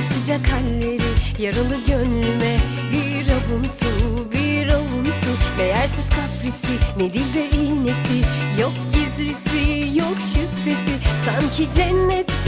sıcak halleri yaralı gönlüme Bir avuntu bir avuntu. Ne yersiz kaprisi ne dilde iğnesi Yok gizlisi yok şüphesi. Sanki cennetten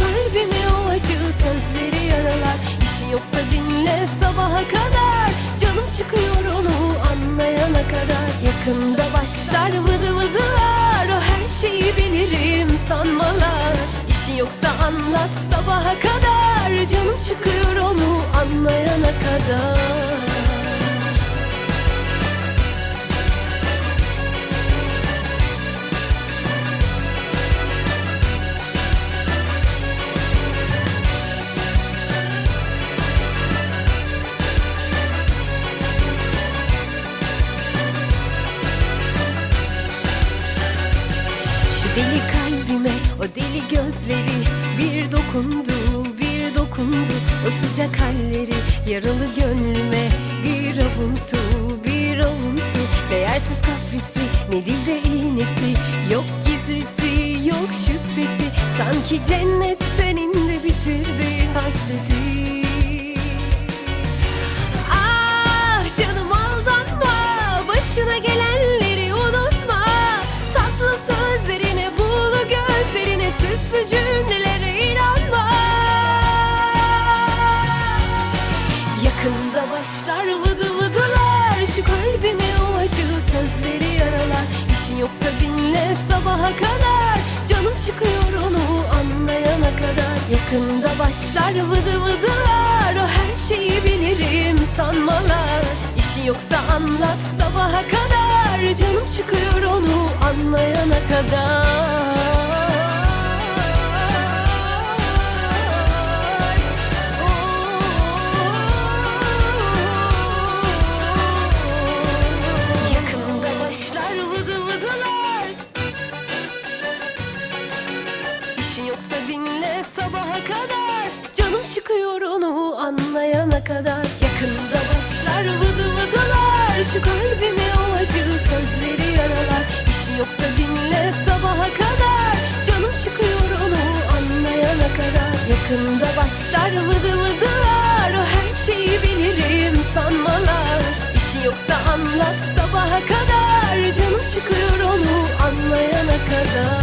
kalbimi o acı sözleri yaralar. İşi yoksa dinle sabaha kadar. Canım çıkıyor onu anlayana kadar. Yakında başlar vıdı vıdılar. O her şeyi bilirim sanmalar. İşi yoksa anlat sabaha kadar. Canım çıkıyor onu anlayana kadar deli kalbime o deli gözleri. Bir dokundu bir dokundu o sıcak halleri. Yaralı gönlüme bir avuntu bir avuntu. Değersiz kaprisi ne dilde iğnesi. Yok gizlisi yok şüphesi. Sanki cennetten indi bitirdi hasreti başlar vıdı vıdılar. Şu kalbimi o acı sözleri yaralar. İşi yoksa dinle sabaha kadar. Canım çıkıyor onu anlayana kadar. Yakında başlar vıdı vıdılar. O her şeyi bilirim sanmalar. İşi yoksa anlat sabaha kadar. Canım çıkıyor onu anlayana kadar vıdı vıdılar İşi yoksa dinle sabaha kadar. Canım çıkıyor onu anlayana kadar. Yakında başlar vıdı vıdılar. Şu kalbimi o acı sözleri yaralar. İşi yoksa dinle sabaha kadar. Canım çıkıyor onu anlayana kadar. Yakında başlar vıdı vıdılar. O her şeyi bilirim sanmalar. İşi yoksa anlat sabaha kadar Canım çıkıyor onu anlayana kadar